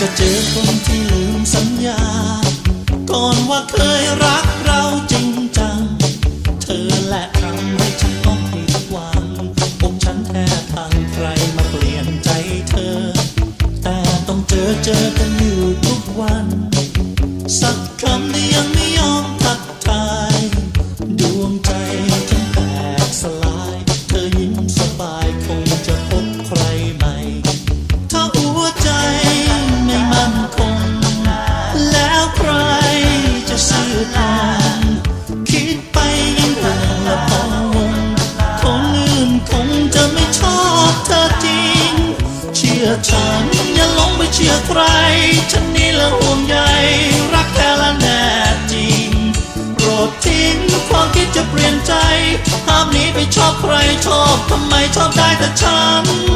จะเจอคนที่ลืมสัญญา ก่อนว่าเคยรักเราจริงจัง เธอและทำให้ฉันต้องผิดหวังอกฉันแท้ทางใครมาเปลี่ยนใจเธอ แต่ต้องเจอเจอกันอยู่ทุกวัน สักคำที่ ชื่อฉัน อย่าหลงไปเชื่อใคร ฉันนี่ละห่วงใยรักแท้และแน่จริง โปรดทิ้งความคิดจะเปลี่ยนใจห้ามหนีไปชอบใครชอบทำไมชอบได้แต่ฉัน